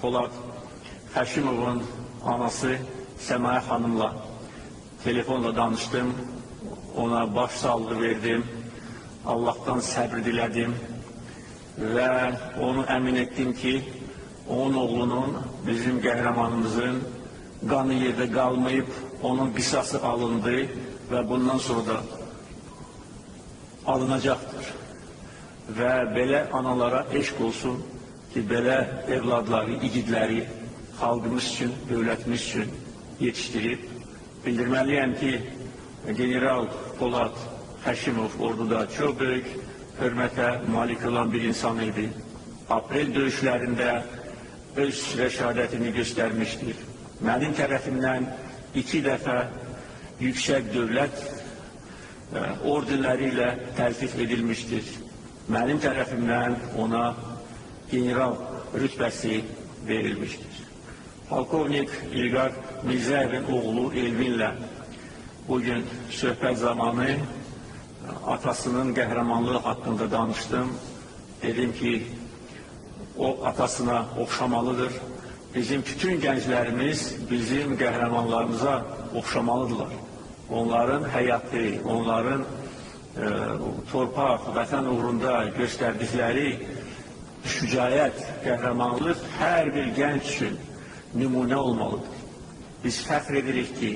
Polad Həşimovun anası Səmaya xanımla telefonla danışdım. Ona baş sağlığı verdim. Allah'tan səbr dilədim və onu əmin etdim ki, onun oğlunun, bizim qəhrəmanımızın qanı yerdə qalmayıb, onun qisası alındı və bundan sonra da alınacaqdır. Və belə analara eşq olsun ki, belə evladları, igidləri xalqımız üçün, dövlətimiz üçün yetişdirib. Bildirməliyəm ki, General Polad Həşimov orduda çox böyük hörmətə malik olan bir insan idi. Aprel döyüşlərində öz rəşadətini göstərmişdir. Mənim tərəfimdən iki dəfə yüksək dövlət e, ordenləri ilə təltif edilmişdir. Mənim tərəfimdən ona general rütbəsi verilmişdir. Polkovnik İlqar Mirzəyevin oğlu Elvinlə bugün söhbət zamanı atasının qəhrəmanlığı haqqında danışdım. Dedim ki, o atasına oxşamalıdır. Bizim bütün gənclərimiz bizim qəhrəmanlarımıza oxşamalıdırlar. Onların həyatı, onların e, torpaq, vətən uğrunda göstərdikləri şücayət, qəhrəmanlıq hər bir gənc üçün nümunə olmalıdır. Biz fəxr edirik ki,